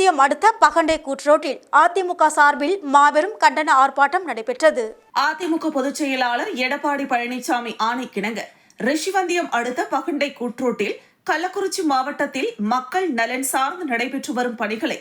ரிஷிவந்தியம் அடுத்த பகண்டை கூட்ரோட்டில் அதிமுக சார்பில் மாபெரும் கண்டன ஆர்ப்பாட்டம் நடைபெற்றது. அதிமுக பொதுச் செயலாளர் எடப்பாடி பழனிசாமி ஆணைக்கிணங்க. ரிஷிவந்தியம் அடுத்த பகண்டை கூற்றோட்டில் கள்ளக்குறிச்சி மாவட்டத்தில் மக்கள் நலன் சார்ந்து நடைபெற்று வரும் பணிகளை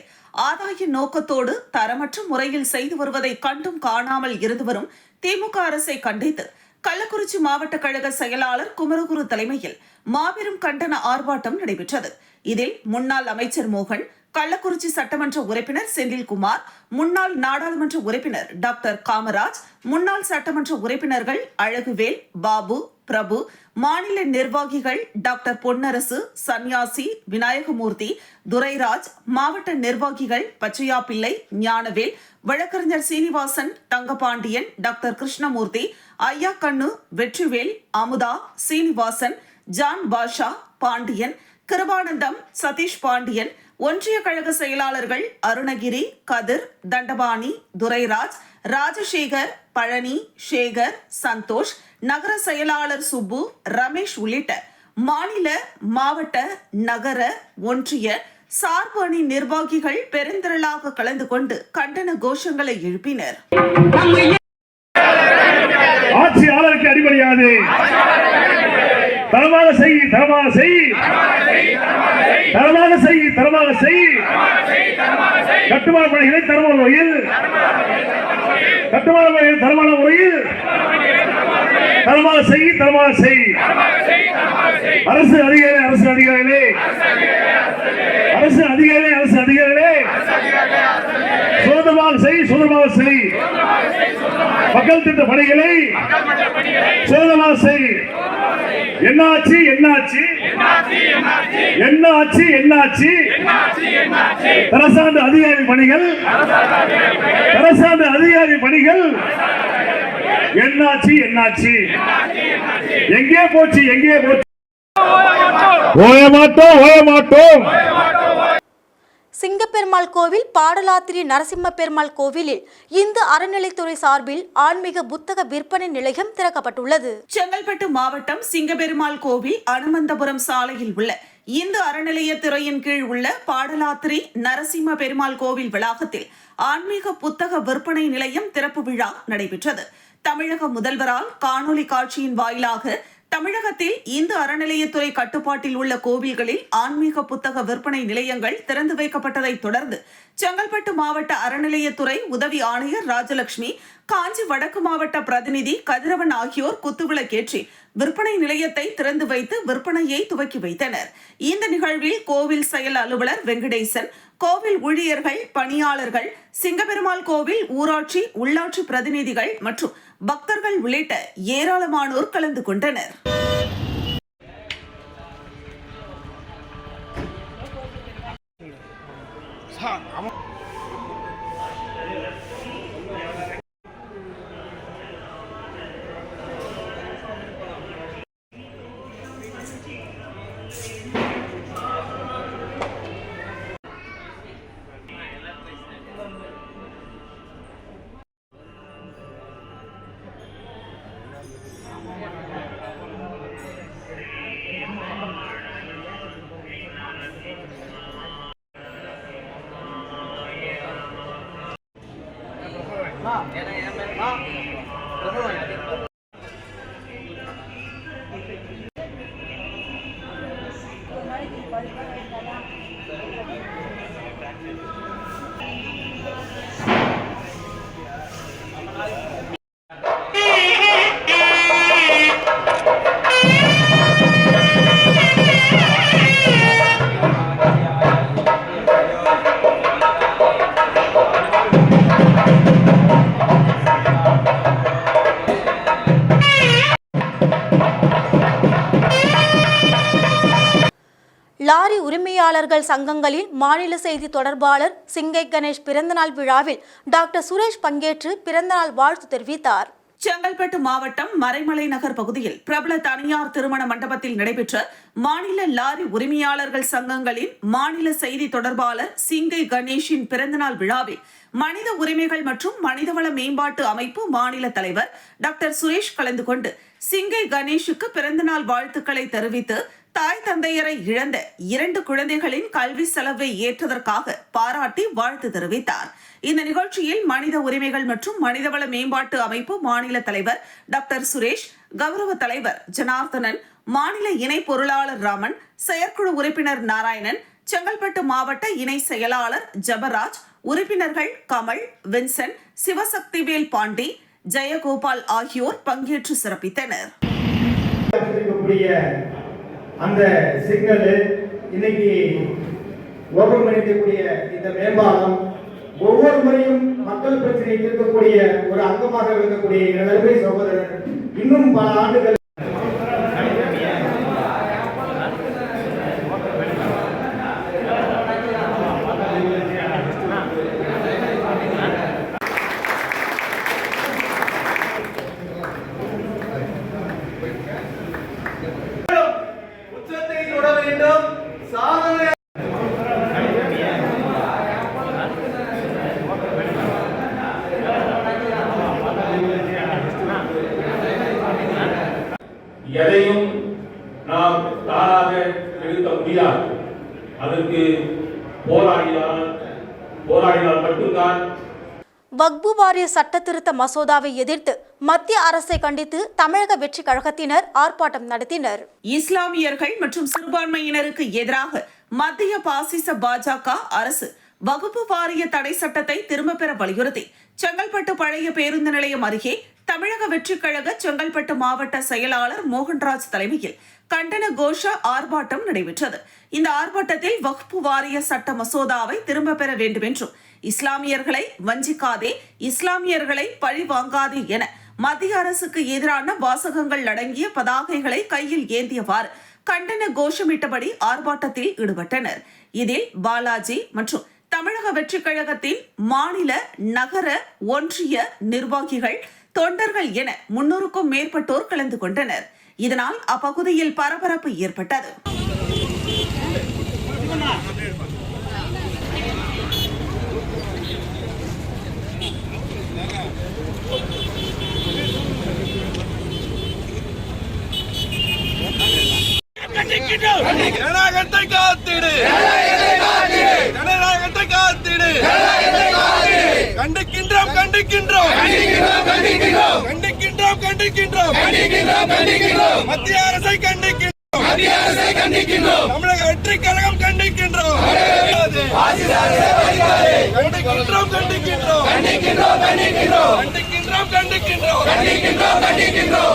ஆதாய நோக்கத்தோடு தரமற்ற முறையில் செய்து வருவதை கண்டும் காணாமல் இருந்து வரும் திமுக அரசை கண்டித்து கள்ளக்குறிச்சி மாவட்ட கழக செயலாளர் குமரகுரு தலைமையில் மாபெரும் கண்டன ஆர்ப்பாட்டம் நடைபெற்றது. இதில் முன்னாள் அமைச்சர் மோகன் கள்ளக்குறிச்சி சட்டமன்ற உறுப்பினர் செந்தில்குமார் முன்னாள் நாடாளுமன்ற உறுப்பினர் டாக்டர் காமராஜ் முன்னாள் சட்டமன்ற உறுப்பினர்கள் அழகுவேல் பாபு பிரபு மாநில நிர்வாகிகள் டாக்டர் பொன்னரசு சன்யாசி விநாயகமூர்த்தி துரைராஜ் மாவட்ட நிர்வாகிகள் பச்சையா பிள்ளை ஞானவேல் வழக்கறிஞர் சீனிவாசன் தங்கபாண்டியன் டாக்டர் கிருஷ்ணமூர்த்தி ஐயா கண்ணு வெற்றிவேல் அமுதா சீனிவாசன் ஜான் பாஷா பாண்டியன் கிருபானந்தம் சதீஷ் பாண்டியன் ஒன்றிய கழக செயலாளர்கள் அருணகிரி கதிர் தண்டபாணி துரைராஜ் ராஜசேகர் பழனி சேகர் சந்தோஷ் நகர செயலாளர் சுப்பு ரமேஷ் உள்ளிட்ட மாநில மாவட்ட நகர ஒன்றிய சார்பு அணி நிர்வாகிகள் பெருந்திரளாக கலந்து கொண்டு கண்டன கோஷங்களை எழுப்பினர். ஆட்சியாளருக்கு அடிபணியாது. தரமாக செய் தரமாக செய். தரமாக செய் தரமாக செய். கட்டுமான பணிகளை தரமான முறையில். கட்டுமான பணிகள் தரமான முறையில். தரமாக செய் தரமாக செய். அரசு அதிகாரி அரசு அதிகாரிகளே. அரசு அதிகாரி அரசு அதிகாரிகளே. சுதந்திரமாக செய் சுதந்திரமாக செய். மக்கள் திட்ட பணிகளை. சுதந்திரமாக செய். என்னாச்சு என்னாச்சு? என்னாச்சு என்னாச்சு? அரசாண்டு அதிகாரி பணிகள்? அரசாண்டு அதிகாரி பணிகள்? என்னாச்சு என்னாச்சு? எங்கே போச்சு எங்கே போச்சு? ஓய மாட்டோம் ஓய மாட்டோம் சிங்கப்பெருமாள் கோவில் பாடலாத்திரி நரசிம்ம பெருமாள் கோவிலில் இந்து அறநிலைத்துறை சார்பில் ஆன்மீக புத்தக விற்பனை நிலையம் திறக்கப்பட்டுள்ளது. செங்கல்பட்டு மாவட்டம் சிங்கப்பெருமாள் கோவில் அனுமந்தபுரம் சாலையில் உள்ள இந்து அறநிலையத்துறையின் கீழ் உள்ள பாடலாத்திரி நரசிம்ம பெருமாள் கோவில் வளாகத்தில் ஆன்மீக புத்தக விற்பனை நிலையம் திறப்பு விழா நடைபெற்றது. தமிழக முதல்வரால் காணொலி காட்சியின் வாயிலாக தமிழகத்தில் இந்து அறநிலையத்துறை கட்டுப்பாட்டில் உள்ள கோவில்களில் ஆன்மீக புத்தக விற்பனை நிலையங்கள் திறந்து வைக்கப்பட்டதை தொடர்ந்து செங்கல்பட்டு மாவட்ட அறநிலையத்துறை உதவி ஆணையர் ராஜலட்சுமி காஞ்சி வடக்கு மாவட்ட பிரதிநிதி கதிரவன் ஆகியோர் குத்துவிளக்கேற்றி விற்பனை நிலையத்தை திறந்து வைத்து விற்பனையை துவக்கி வைத்தனர். இந்த நிகழ்வில் கோவில் செயல் அலுவலர் வெங்கடேசன் கோவில் ஊழியர்கள் பணியாளர்கள் சிங்கபெருமாள் கோவில் ஊராட்சி உள்ளாட்சி பிரதிநிதிகள் மற்றும் பக்தர்கள் உள்ளிட்ட ஏராளமானோர் கலந்து கொண்டனர். லாரி உரிமையாளர்கள் சங்கங்களின் மாநில செய்தி தொடர்பாளர் சிங்கை கணேஷ் பிறந்தநாள் விழாவில் டாக்டர் சுரேஷ் பங்கேற்று பிறந்தநாள் வாழ்த்து தெரிவித்தார். செங்கல்பட்டு மாவட்டம் மறைமலை நகர் பகுதியில் பிரபல தனியார் திருமண மண்டபத்தில் நடைபெற்ற மாநில லாரி உரிமையாளர்கள் சங்கங்களின் மாநில செய்தி தொடர்பாளர் சிங்கை கணேஷின் பிறந்தநாள் விழாவில் மனித உரிமைகள் மற்றும் மனிதவள மேம்பாட்டு அமைப்பு மாநில தலைவர் டாக்டர் சுரேஷ் கலந்து கொண்டு சிங்கை கணேஷுக்கு பிறந்தநாள் வாழ்த்துக்களை தெரிவித்து தாய் தந்தையரை இழந்த இரண்டு குழந்தைகளின் கல்வி செலவை ஏற்றதற்காக பாராட்டி வாழ்த்து தெரிவித்தார். இந்த நிகழ்ச்சியில் மனித உரிமைகள் மற்றும் மனிதவள மேம்பாட்டு அமைப்பு மாநில தலைவர் டாக்டர் சுரேஷ் கௌரவ தலைவர் ஜனார்தனன் மாநில இணை பொருளாளர் ராமன் செயற்குழு உறுப்பினர் நாராயணன் செங்கல்பட்டு மாவட்ட இணை செயலாளர் ஜபராஜ் உறுப்பினர்கள் கமல் வின்சன் சிவசக்திவேல் பாண்டி ஜெயகோபால் ஆகியோர் பங்கேற்று சிறப்பித்தனர். அந்த சிக்னல் இன்னைக்கு ஓபன் பண்ணிக்கக்கூடிய இந்த மேம்பாலம் ஒவ்வொரு முறையும் மக்கள் பிரச்சனை இருக்கக்கூடிய ஒரு அங்கமாக இருக்கக்கூடிய நிலைமை சகோதரர் இன்னும் பல ஆண்டுகள் உச்சத்தை தொட வேண்டும் சாதனை எதையும் நாம் தானாக நிறுத்த முடியாது. அதற்கு போராடினால் போராடினால் மட்டும்தான் வக்பு வாரிய சட்ட திருத்த மசோதாவை எதிர்த்து மத்திய அரசை கண்டித்து தமிழக வெற்றி கழகத்தினர் ஆர்ப்பாட்டம் நடத்தினர். இஸ்லாமியர்கள் மற்றும் சிறுபான்மையினருக்கு எதிராக மத்திய பாசிச பாஜக அரசு வகுப்பு வாரிய தடை சட்டத்தை திரும்பப் பெற வலியுறுத்தி செங்கல்பட்டு பழைய பேருந்து நிலையம் அருகே தமிழக வெற்றிக் கழக செங்கல்பட்டு மாவட்ட செயலாளர் மோகன்ராஜ் தலைமையில் கண்டன கோஷ ஆர்ப்பாட்டம் நடைபெற்றது. இந்த ஆர்ப்பாட்டத்தில் வகுப்பு வாரிய சட்ட மசோதாவை திரும்ப பெற வேண்டும் என்றும் இஸ்லாமியர்களை வஞ்சிக்காதே இஸ்லாமியர்களை பழி வாங்காதே என மத்திய அரசுக்கு எதிரான வாசகங்கள் அடங்கிய பதாகைகளை கையில் ஏந்தியவாறு கண்டன கோஷமிட்டபடி ஆர்ப்பாட்டத்தில் ஈடுபட்டனர். இதில் பாலாஜி மற்றும் தமிழக வெற்றிக் கழகத்தின் மாநில நகர ஒன்றிய நிர்வாகிகள் தொண்டர்கள் என முன்னூறுக்கும் மேற்பட்டோர் கலந்து கொண்டனர். இதனால் அப்பகுதியில் பரபரப்பு ஏற்பட்டது. ஜனநாயகத்தை காத்திடு. ஜனநாயகத்தை காத்திடு. கண்டிக்கின்றோம் கண்டிக்கின்றோம். கண்டிக்கின்றோம் கண்டிக்கின்றோம் மத்திய அரசை கண்டிக்கின்றோம். தமிழக வெற்றி கழகம் கண்டிக்கின்றோம். கண்டிக்கின்றோம் கண்டிக்கின்றோம். கண்டிக்கின்றோம் கண்டிக்கின்றோம்.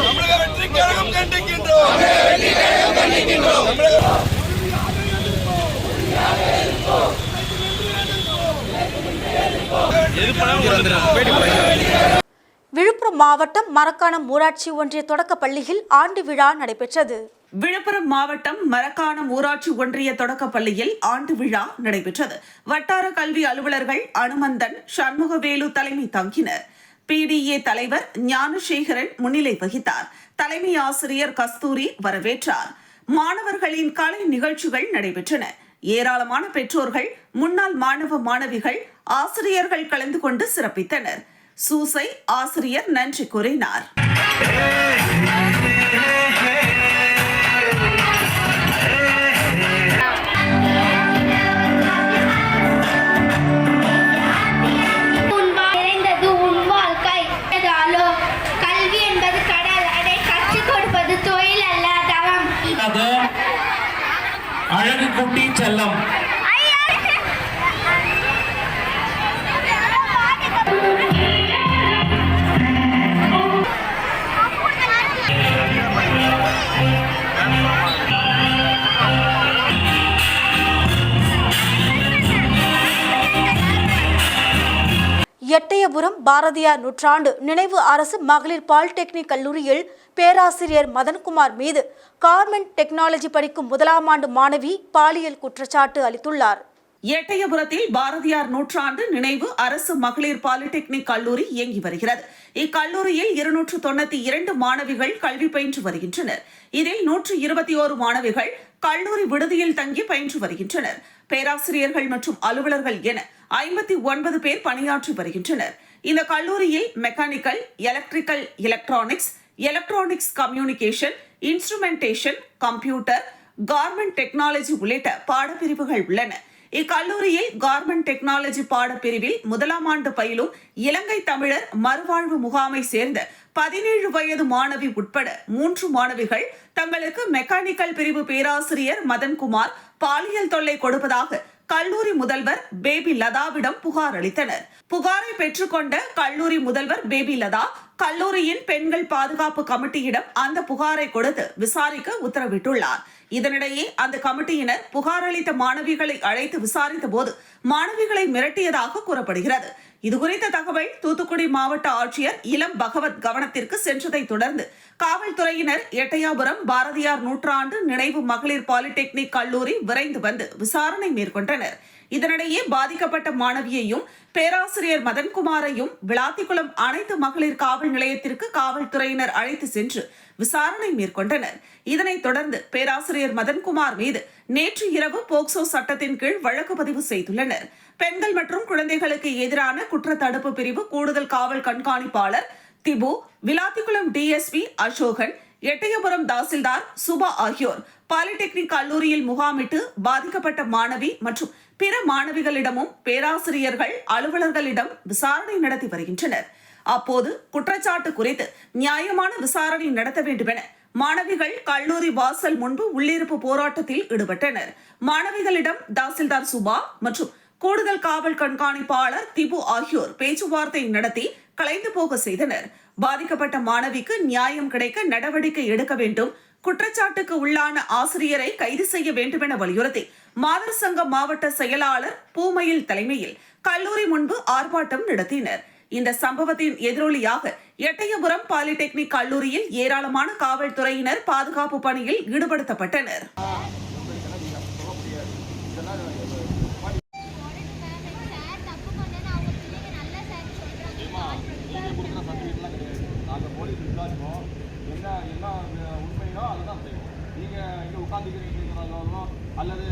தமிழக வெற்றி கழகம் கண்டிக்கின்றோம். தமிழக விழுப்புரம் மாவட்டம் மரக்காணம் ஊராட்சி ஒன்றிய தொடக்கப் பள்ளியில் ஆண்டு விழா நடைபெற்றது. விழுப்புரம் மாவட்டம் மரக்காணம் ஊராட்சி ஒன்றிய தொடக்கப் பள்ளியில் ஆண்டு விழா நடைபெற்றது. வட்டார கல்வி அலுவலர்கள் அனுமந்தன் சண்முகவேலு தலைமை தாங்கினர். பிடிஏ தலைவர் ஞானசேகரன் முன்னிலை வகித்தார். தலைமை ஆசிரியர் கஸ்தூரி வரவேற்றார். மாணவர்களின் கலை நிகழ்ச்சிகள் நடைபெற்றன. ஏராளமான பெற்றோர்கள் முன்னாள் மாணவ மாணவிகள் ஆசிரியர்கள் கலந்து கொண்டு சிறப்பித்தனர். சூசை ஆசிரியர் நன்றி கூறினார். அழகு குட்டி செல்லம். எட்டயபுரம் பாரதியார் நூற்றாண்டு நினைவு அரசு மகளிர் பாலிடெக்னிக் கல்லூரியில் பேராசிரியர் மதன்குமார் மீது கார்மெண்ட் டெக்னாலஜி படிக்கும் முதலாம் ஆண்டு மாணவி பாலியல் குற்றச்சாட்டு அளித்துள்ளார். எட்டயபுரத்தில் பாரதியார் நூற்றாண்டு நினைவு அரசு மகளிர் பாலிடெக்னிக் கல்லூரி இயங்கி வருகிறது. இக்கல்லூரியில் இருநூற்று தொண்ணூத்தி இரண்டு மாணவிகள் கல்வி பயின்று வருகின்றனர். இதில் நூற்று இருபத்தி ஓரு மாணவிகள் கல்லூரி விடுதியில் தங்கி பயின்று வருகின்றனர். பேராசிரியர்கள் மற்றும் அலுவலர்கள் என ஐம்பத்தி ஒன்பது பேர் பணியாற்றி வருகின்றனர். இந்த கல்லூரியில் mechanical electrical electronics electronics communication instrumentation computer garment technology உள்ளிட்ட பாடப்பிரிவுகள் உள்ளன. இக்கல்லூரியில் கார்மெண்ட் டெக்னாலஜி பாடப்பிரிவில் முதலாம் ஆண்டு பயிலும் இலங்கை தமிழர் மறுவாழ்வு முகாமை சேர்ந்த பதினேழு வயது மாணவி உட்பட மூன்று மாணவிகள் தங்களுக்கு மெக்கானிக்கல் பிரிவு பேராசிரியர் மதன்குமார் பாலியல் தொல்லை கொடுப்பதாக கல்லூரி முதல்வர் பேபி லதாவிடம் புகார் அளித்தனர். புகாரை பெற்றுக்கொண்ட கல்லூரி முதல்வர் பேபி லதா கல்லூரியின் பெண்கள் பாதுகாப்பு கமிட்டியிடம் அந்த புகாரை கொடுத்து விசாரிக்க உத்தரவிட்டுள்ளார். இதனிடையே அந்த கமிட்டியினர் புகார் அளித்த மாணவிகளை அழைத்து விசாரித்த போது மாணவிகளை மிரட்டியதாக கூறப்படுகிறது. இதுகுறித்த தகவல் தூத்துக்குடி மாவட்ட ஆட்சியர் இளம் பகவத் கவனத்திற்கு சென்றதை தொடர்ந்து காவல்துறையினர் எட்டயாபுரம் பாரதியார் நூற்றாண்டு நினைவு மகளிர் பாலிடெக்னிக் கல்லூரி விரைந்து வந்து விசாரணை மேற்கொண்டனர். இதனிடையே பாதிக்கப்பட்ட மாணவியையும் பேராசிரியர் மதன்குமாரையும் விளாத்திக்குளம் அனைத்து மகளிர் காவல் நிலையத்திற்கு காவல்துறையினர் அழைத்து சென்று விசாரணை மேற்கொண்டனர். இதனைத் தொடர்ந்து பேராசிரியர் மதன்குமார் மீது நேற்று இரவு போக்சோ சட்டத்தின் கீழ் வழக்கு பதிவு செய்துள்ளனர். பெண்கள் மற்றும் குழந்தைகளுக்கு எதிரான குற்ற தடுப்பு பிரிவு கூடுதல் காவல் கண்காணிப்பாளர் திபு விளாத்திக்குளம் டிஎஸ்பி அசோகன் எட்டயபுரம் தாசில்தார் சுபா ஆகியோர் பாலிடெக்னிக் கல்லூரியில் முகாமிட்டு பாதிக்கப்பட்ட மாணவி மற்றும் பிற மாணவிகளிடமும் பேராசிரியர்கள் அலுவலர்களிடம் விசாரணை நடத்தி வருகின்றனர். அப்போது குற்றச்சாட்டு குறித்து நியாயமான விசாரணை நடத்த வேண்டுமென மாணவிகள் கல்லூரி வாசல் முன்பு உள்ளிருப்பு போராட்டத்தில் ஈடுபட்டனர். மாணவிகளிடம் தாசில்தார் சுபா மற்றும் கூடுதல் காவல் கண்காணிப்பாளர் திபு ஆகியோர் பேச்சுவார்த்தை நடத்தி கலைந்து போக செய்தனர். பாதிக்கப்பட்ட மாணவிக்கு நியாயம் கிடைக்க நடவடிக்கை எடுக்க வேண்டும் குற்றச்சாட்டுக்கு உள்ளான ஆசிரியரை கைது செய்ய வேண்டுமென வலியுறுத்தி மாதர் சங்க மாவட்ட செயலாளர் பூமையில் தலைமையில் கல்லூரி முன்பு ஆர்ப்பாட்டம் நடத்தினர். இந்த சம்பவத்தின் எதிரொலியாக எட்டயபுரம் பாலிடெக்னிக் கல்லூரியில் ஏராளமான காவல்துறையினர் பாதுகாப்பு பணியில் ஈடுபடுத்தப்பட்டனர். உட்காந்துக்கிறீங்கிறதாலும் அல்லது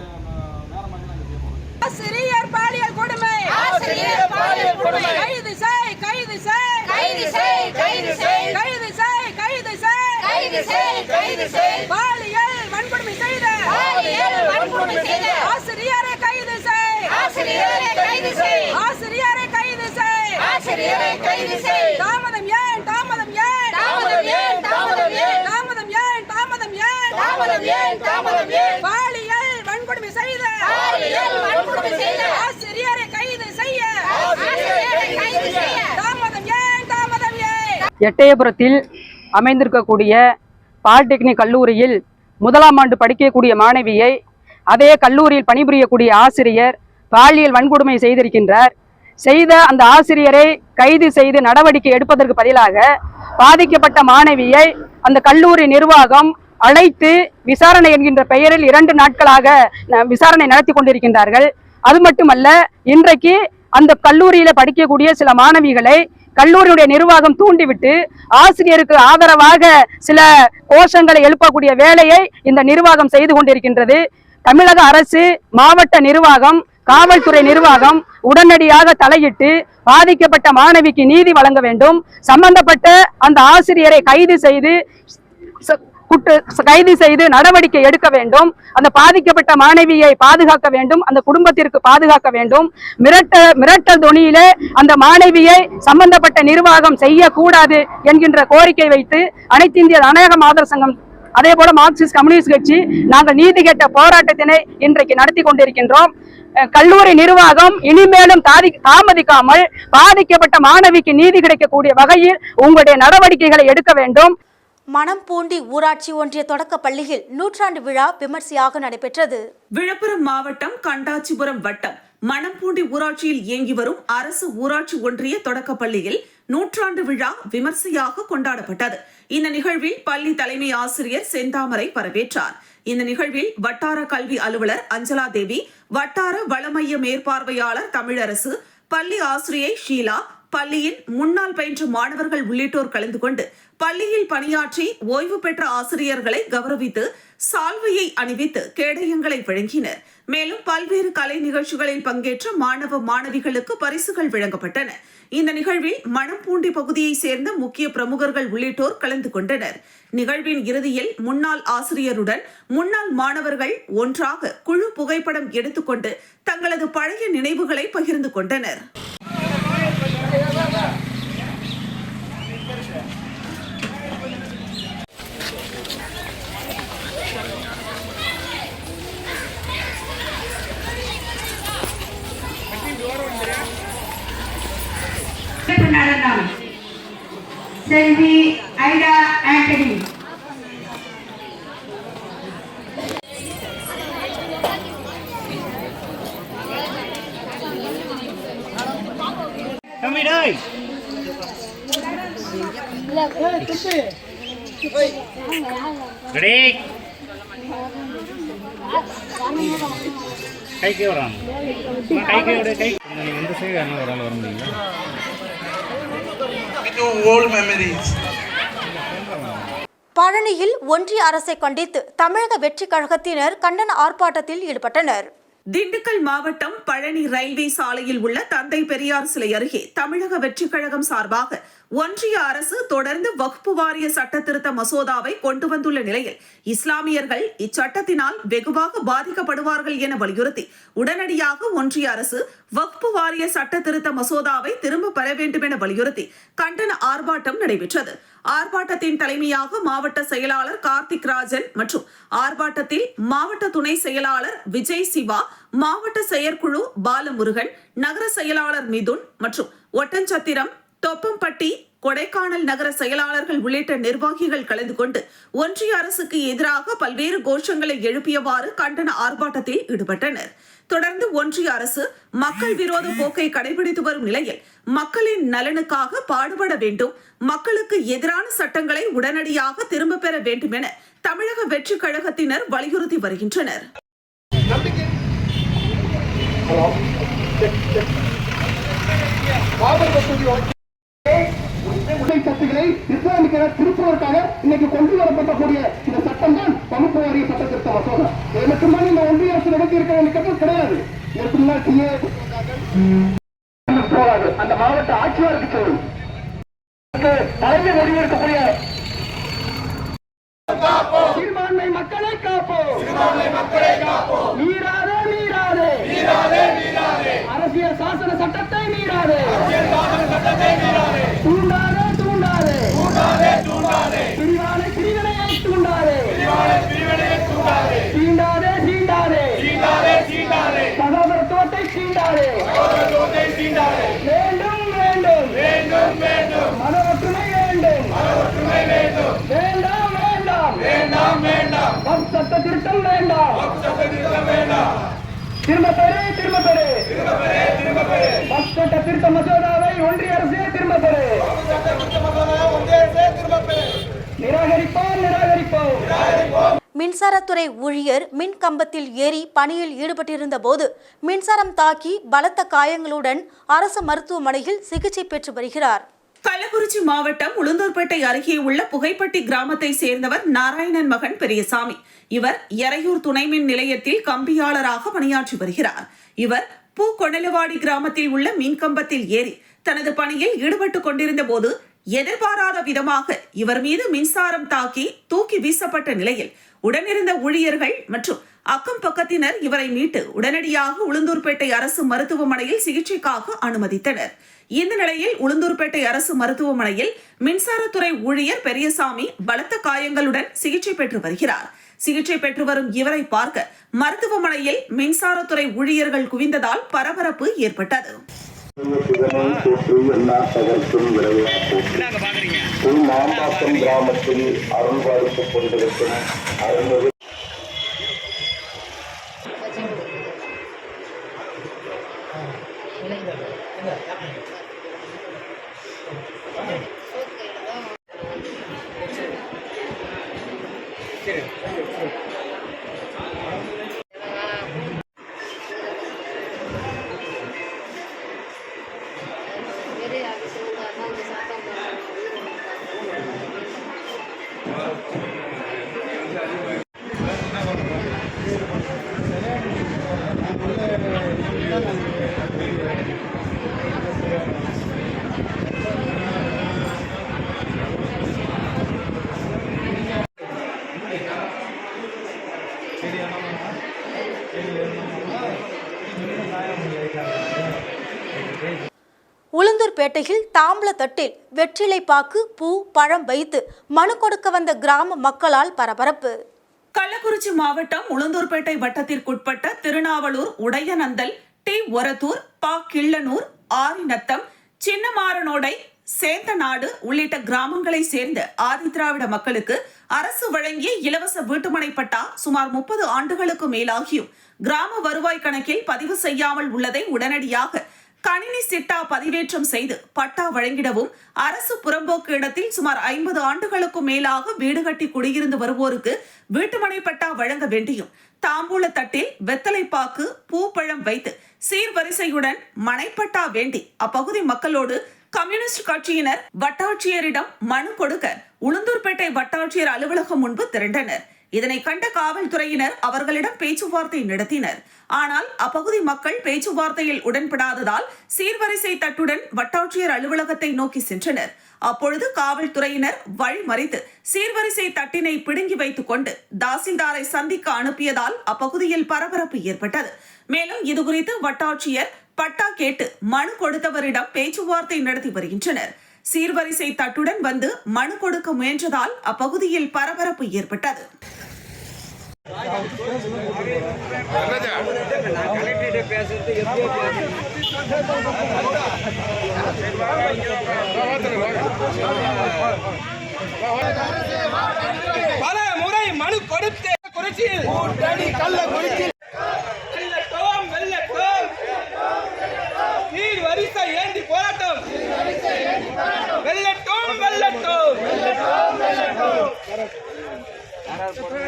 வேற மாதிரி நாங்கள் செய்வோம் ஆசிரியர் பாலியல் கொடுமை ஆசிரியர் பாலியல் கொடுமை. கைது செய் கைது செய் கைது செய், கைது செய். கைது செய் கைது செய் கைது செய், கைது செய். பாலியல் வன்கொடுமை செய்த பாலியல் வன்கொடுமை செய்த. ஆசிரியரை கைது செய் ஆசிரியரை கைது செய். ஆசிரியரை கைது செய் ஆசிரியரை கைது செய். தாமதம் ஏன் தாமதம் ஏன் தாமதம் ஏன், தாமதம் ஏன்? தாமதம் ஏன் தாமதம் ஏன் தாமதம் ஏன், தாமதம் ஏன்? பாலியல் வன்கொடுமை செய்த பாலியல் வன்கொடுமை செய்த. ஆசிரியரை கைது செய்ய ஆசிரியரை கைது செய்ய. தாமதம் ஏன் தாமதம் ஏன் எட்டயபுரத்தில் அமைந்திருக்கக்கூடிய பாலிடெக்னிக் கல்லூரியில் முதலாம் ஆண்டு படிக்கக்கூடிய மாணவியை அதே கல்லூரியில் பணிபுரியக்கூடிய ஆசிரியர் பாலியல் வன்கொடுமை செய்திருக்கின்றார் செய்த அந்த ஆசிரியரை கைது செய்து நடவடிக்கை எடுப்பதற்கு பதிலாக பாதிக்கப்பட்ட மாணவியை அந்த கல்லூரி நிர்வாகம் அழைத்து விசாரணை என்கின்ற பெயரில் இரண்டு நாட்களாக விசாரணை நடத்தி கொண்டிருக்கின்றார்கள். அது மட்டுமல்ல இன்றைக்கு அந்த கல்லூரியில படிக்கக்கூடிய சில மாணவிகளை கல்லூரியுடைய நிர்வாகம் தூண்டிவிட்டு ஆசிரியருக்கு ஆதரவாக சில கோஷங்களை எழுப்பக்கூடிய வேலையை இந்த நிர்வாகம் செய்து கொண்டிருக்கின்றது. தமிழக அரசு மாவட்ட நிர்வாகம் காவல்துறை நிர்வாகம் உடனடியாக தலையிட்டு பாதிக்கப்பட்ட மாணவிக்கு நீதி வழங்க வேண்டும். சம்பந்தப்பட்ட அந்த ஆசிரியரை கைது செய்து ச- குற்ற கைது செய்து நடவடிக்கை எடுக்க வேண்டும். அந்த பாதிக்கப்பட்ட மாணவியை பாதுகாக்க வேண்டும். அந்த குடும்பத்திற்கு பாதுகாக்க வேண்டும். மிரட்ட மிரட்டல் துணியிலே அந்த மாணவியை சம்பந்தப்பட்ட நிர்வாகம் செய்யக்கூடாது என்கின்ற கோரிக்கை வைத்து அனைத்து இந்திய அநேக மாதர் சங்கம் அதே போல மார்க்சிஸ்ட் கம்யூனிஸ்ட் கட்சி நாங்கள் நீதி கேட்ட போராட்டத்தினை இன்றைக்கு நடத்தி கொண்டிருக்கின்றோம். கல்லூரி நிர்வாகம் இனிமேலும் தாதி தாமதிக்காமல் பாதிக்கப்பட்ட மாணவிக்கு நீதி கிடைக்கக்கூடிய வகையில் உங்களுடைய நடவடிக்கைகளை எடுக்க வேண்டும். மணம்பூண்டி ஊராட்சி ஒன்றிய தொடக்க பள்ளியில் நூற்றாண்டு விழா விமர்சையாக நடைபெற்றது. விழுப்புரம் மாவட்டம் கண்டாச்சிபுரம் வட்டம் மணம்பூண்டி ஊராட்சியில் இயங்கி வரும் அரசு ஊராட்சி ஒன்றிய தொடக்க பள்ளியில் நூற்றாண்டு விழா விமர்சையாக கொண்டாடப்பட்டது. இந்த நிகழ்வில் பள்ளி தலைமை ஆசிரியர் செந்தாமரை வரவேற்றார். இந்த நிகழ்வில் வட்டார கல்வி அலுவலர் அஞ்சலா தேவி வட்டார வளமைய மேற்பார்வையாளர் தமிழரசு பள்ளி ஆசிரியை ஷீலா பள்ளியின் முன்னாள் பயின்ற மாணவர்கள் உள்ளிட்டோர் கலந்து கொண்டு பள்ளியில் பணியாற்றி ஓய்வு பெற்ற ஆசிரியர்களை கௌரவித்து சால்வையை அணிவித்து கேடயங்களை வழங்கினர் மேலும் பல்வேறு கலை நிகழ்ச்சிகளில் பங்கேற்ற மாணவ மாணவிகளுக்கு பரிசுகள் வழங்கப்பட்டன. இந்த நிகழ்வில் மணம்பூண்டி பகுதியைச் சேர்ந்த முக்கிய பிரமுகர்கள் உள்ளிட்டோர் கலந்து கொண்டனர். நிகழ்வின் இறுதியில் முன்னாள் ஆசிரியருடன் முன்னாள் மாணவர்கள் ஒன்றாக குழு புகைப்படம் எடுத்துக்கொண்டு தங்களது பழைய நினைவுகளை பகிர்ந்து கொண்டனர். நடனம் செல்வி ஐடா ஆண்டனி கைக்கு வராங்க கைக்கு விட கை நீங்கள் இந்த சைடு என்ன ஒரு ஆள் வர முடியுங்களா பழனியில் ஒன்றிய அரசை கண்டித்து தமிழக வெற்றிக் கழகத்தினர் கண்டன ஆர்ப்பாட்டத்தில் ஈடுபட்டனர். திண்டுக்கல் மாவட்டம் பழனி ரயில்வே சாலையில் உள்ள தந்தை பெரியார் சிலை அருகே தமிழக வெற்றிக் கழகம் சார்பாக ஒன்றிய அரசு தொடர்ந்து வகுப்பு வாரிய சட்ட திருத்த மசோதாவை கொண்டு வந்துள்ள நிலையில் இஸ்லாமியர்கள் இச்சட்டத்தினால் வெகுவாக பாதிக்கப்படுவார்கள் என வலியுறுத்தி உடனடியாக ஒன்றிய அரசு வக்பு வாரிய சட்ட திருத்த மசோதாவை திரும்ப பெற வேண்டும் என வலியுறுத்தி கண்டன ஆர்ப்பாட்டம் நடைபெற்றது. ஆர்ப்பாட்டத்தின் தலைமையாக மாவட்ட செயலாளர் கார்த்திக் ராஜன் மற்றும் ஆர்ப்பாட்டத்தில் மாவட்ட துணை செயலாளர் விஜய் சிவா மாவட்ட செயற்குழு பாலமுருகன் நகர செயலாளர் மிதுன் மற்றும் ஒட்டஞ்சத்திரம் தொப்பம்பட்டி கொடைக்கானல் நகர செயலாளர்கள் உள்ளிட்ட நிர்வாகிகள் கலந்து கொண்டு ஒன்றிய அரசுக்கு எதிராக பல்வேறு கோஷங்களை எழுப்பியவாறு கண்டன ஆர்ப்பாட்டத்தில் ஈடுபட்டனர். தொடர்ந்து ஒன்றிய அரசு மக்கள் விரோத போக்கை கடைபிடித்து வரும் நிலையில் மக்களின் நலனுக்காக பாடுபட வேண்டும் மக்களுக்கு எதிரான சட்டங்களை உடனடியாக திரும்பப் பெற வேண்டும் என தமிழக வெற்றி கழகத்தினர் வலியுறுத்தி வருகின்றனர். சக்திகளை இஸ்லாமிய திருப்புவதற்காக இன்னைக்கு கொண்டு வரப்படக்கூடிய இந்த சட்டம் தான் பகுப்பு வாரிய சட்ட திருத்த மசோதா. இதை மட்டும்தான் இந்த ஒன்றிய அரசு நடத்தி இருக்க வேண்டிய கட்டம் கிடையாது. இதற்கு முன்னால் டிஏ போகாது அந்த மாவட்ட ஆட்சியாளருக்கு சொல்லும். தலைமை முடிவெடுக்கக்கூடிய சிறுபான்மை மக்களை காப்போம். மீறாதே மீறாதே. அரசியல் சாசன சட்டத்தை மீறாதே. தூண்டாதே. தூண்டாதே பிரிவானை பிரிவினையை தூண்டாதே. தீண்டாதே. தீண்டாதே சகோதரத்துவத்தை தீண்டாதே வேண்டும் வேண்டும். மத ஒற்றுமை வேண்டும். வேண்டாம். வேண்டாம் வக்ஃப் சட்ட திருத்தம் வேண்டாம். திரும்ப பெறு திரும்ப பெறு. வக்ஃப் சட்ட திருத்த மசோதாவை ஒன்றிய அரசே திரும்ப பெறு. நிராகரிப்போம் நிராகரிப்போம். மின்சாரத்துறை ஊழியர் மின் கம்பத்தில் ஏறி பணியில் ஈடுபட்டிருந்த போது மின்சாரம் தாக்கி பலத்த காயங்களுடன் அரசு மருத்துவமனையில் சிகிச்சை பெற்று வருகிறார். கள்ளக்குறிச்சி மாவட்டம் உளுந்தூர்பேட்டை அருகே உள்ள புகைப்பட்டி கிராமத்தை சேர்ந்தவர் நாராயணன் மகன் பெரியசாமி. இவர் எறையூர் துணை மின் நிலையத்தில் கம்பியாளராக பணியாற்றி வருகிறார். இவர் பூக்கொணலவாடி கிராமத்தில் உள்ள மின்கம்பத்தில் ஏறி தனது பணியில் ஈடுபட்டுக் கொண்டிருந்த போது எதிர்பாராத விதமாக இவர் மீது மின்சாரம் தாக்கி தூக்கி வீசப்பட்ட நிலையில் உடனிருந்த ஊழியர்கள் மற்றும் அக்கம் பக்கத்தினர் இவரை மீட்டு உடனடியாக உளுந்தூர்பேட்டை அரசு மருத்துவமனையில் சிகிச்சைக்காக அனுமதித்தனர். இந்த நிலையில் உளுந்தூர்பேட்டை அரசு மருத்துவமனையில் மின்சாரத்துறை ஊழியர் பெரியசாமி பலத்த காயங்களுடன் சிகிச்சை பெற்று வருகிறார். சிகிச்சை பெற்று வரும் இவரை பார்க்க மருத்துவமனையில் மின்சாரத்துறை ஊழியர்கள் குவிந்ததால் பரபரப்பு ஏற்பட்டது. மாம்பாக்கம் கிராமத்தில் அருள்வாழ்த்து கொண்டிருக்கும் அருள்மிகு உளுந்தூர்பேட்டையில் தாம்பல வெற்றிலை பாக்கு பூ பழம் வைத்து மனு கொடுக்க வந்த கிராம மக்களால் பரபரப்பு. கள்ளக்குறிச்சி மாவட்டம் உளுந்தூர்பேட்டை வட்டத்திற்குட்பட்ட திருநாவலூர் உடையநந்தல் டி. ஒரத்தூர் பா. கிள்ளனூர் ஆரிநத்தம் சின்னமாரனோடை சேந்தநாடு உள்ளிட்ட கிராமங்களை சேர்ந்த ஆதிதிராவிட மக்களுக்கு அரசு வழங்கிய இலவச வீட்டுமனை பட்டா சுமார் முப்பது ஆண்டுகளுக்கு மேலாகியும் கிராம வருவாய் கணக்கில் பதிவு செய்யாமல் உள்ளதை உடனடியாக கணினி சிட்டா பதிவேற்றம் செய்து பட்டா வழங்கிடவும் அரசு புறம்போக்கு இடத்தில் சுமார் ஐம்பது ஆண்டுகளுக்கும் மேலாக வீடு கட்டி குடியிருந்து வருவோருக்கு வீட்டுமனை பட்டா வழங்க வேண்டியும் தாம்பூல தட்டில் வெத்தலை பாக்கு பூப்பழம் வைத்து சீர்வரிசையுடன் மனைப்பட்டா வேண்டி அப்பகுதி மக்களோடு கம்யூனிஸ்ட் கட்சியினர் வட்டாட்சியரிடம் மனு கொடுக்க உளுந்தூர்பேட்டை வட்டாட்சியர் அலுவலகம் முன்பு திரண்டனர். இதனை கண்ட காவல்துறையினர் அவர்களிடம் பேச்சுவார்த்தை நடத்தினர். ஆனால் அப்பகுதி மக்கள் பேச்சுவார்த்தையில் உடன்படாததால் சீர்வரிசை தட்டுடன் வட்டாட்சியர் அலுவலகத்தை நோக்கி சென்றனர். அப்பொழுது காவல்துறையினர் வழிமறித்து சீர்வரிசை தட்டினை பிடுங்கி வைத்துக் கொண்டு தாசில்தாரை சந்திக்க அனுப்பியதால் அப்பகுதியில் பரபரப்பு ஏற்பட்டது. மேலும் இதுகுறித்து வட்டாட்சியர் பட்டா கேட்டு மனு கொடுத்தவரிடம் பேச்சுவார்த்தை நடத்தி வருகின்றனர். சீர்வரிசை தட்டுடன் வந்து மனு கொடுக்க முயன்றதால் அப்பகுதியில் பரபரப்பு ஏற்பட்டது. பல முறை மனு கொடுத்து குறிச்சியில் கூட்டணி கள்ள குறிச்சி. எடுத்து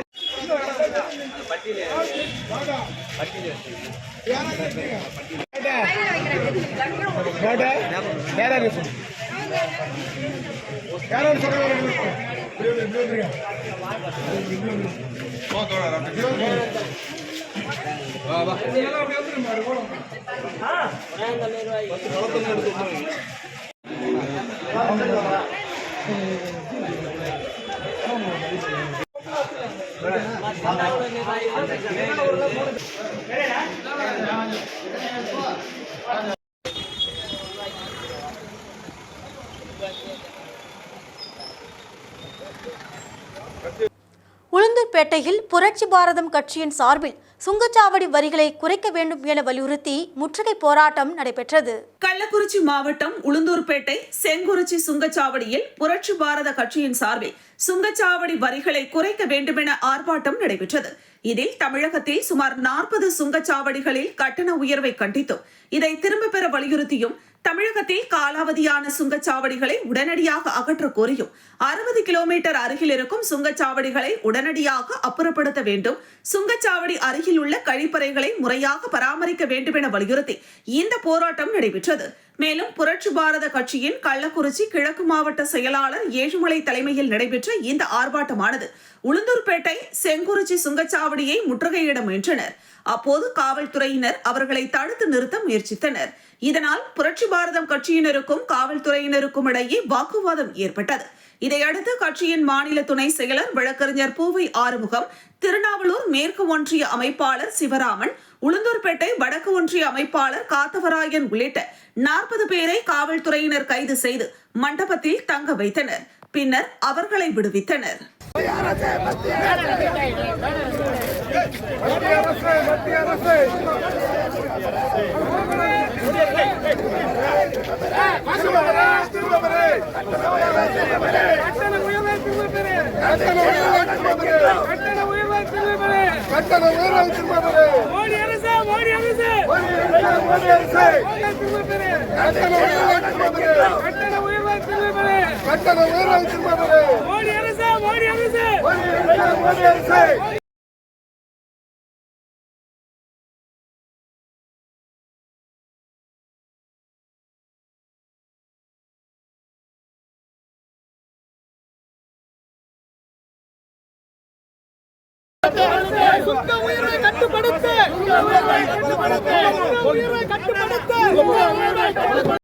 Obrigado. உளுந்தூர்பேட்டையில் புரட்சி பாரதம் கட்சியின் சார்பில் சுங்கச்சாவடி வரிகளை குறைக்க வேண்டும் என வலியுறுத்தி முற்றுகை போராட்டம் நடைபெற்றது. கள்ளக்குறிச்சி மாவட்டம் உளுந்தூர்பேட்டை செங்குறிச்சி சுங்கச்சாவடியில் புரட்சி பாரத கட்சியின் சார்பில் சுங்கச்சாவடி வரிகளை குறைக்க வேண்டுமென ஆர்ப்பாட்டம் நடைபெற்றது. இதில் தமிழகத்தில் சுமார் நாற்பது சுங்கச்சாவடிகளில் கட்டண உயர்வை கண்டித்தும் இதை திரும்பப் பெற வலியுறுத்தியும் தமிழகத்தில் காலாவதியான சுங்கச்சாவடிகளை உடனடியாக அகற்ற கோரியும். அறுபது கிலோமீட்டர் அருகில் இருக்கும் சுங்கச்சாவடிகளை உடனடியாக அப்புறப்படுத்த வேண்டும். சுங்கச்சாவடி அருகில் உள்ள கழிப்பறைகளை முறையாக பராமரிக்க வேண்டும் என வலியுறுத்தி இந்த போராட்டம் நடைபெற்றது. மேலும் புரட்சி பாரத கட்சியின் கள்ளக்குறிச்சி கிழக்கு மாவட்ட செயலாளர் ஏழுமலை தலைமையில் நடைபெற்ற இந்த ஆர்ப்பாட்டமானது உளுந்தூர்பேட்டை செங்குறிச்சி சுங்கச்சாவடியை முற்றுகையிட முயன்றனர். அப்போது காவல்துறையினர் அவர்களை தடுத்து நிறுத்த முயற்சித்தனர். இதனால் புரட்சி பாரதம் கட்சியினருக்கும் காவல்துறையினருக்கும் இடையே வாக்குவாதம் ஏற்பட்டது. இதையடுத்து கட்சியின் மாநில துணை செயலர் வழக்கறிஞர் பூவை ஆறுமுகம் திருநாவலூர் மேற்கு ஒன்றிய அமைப்பாளர் சிவராமன் உளுந்தூர்பேட்டை வடக்கு ஒன்றிய அமைப்பாளர் காத்தவராயன் உள்ளிட்ட நாற்பது பேரை காவல்துறையினர் கைது செய்து மண்டபத்தில் தங்க வைத்தனர். பின்னர் அவர்களை விடுவித்தனர். மோடி அரசு மோடி அரசு கட்டண உயர்வை திரும்ப பெறு. மோடி அரசு மோடி அரசு சுத்த உயர்வை கட்டுப்படுத்த. உயர்வை கட்டுப்படுத்த.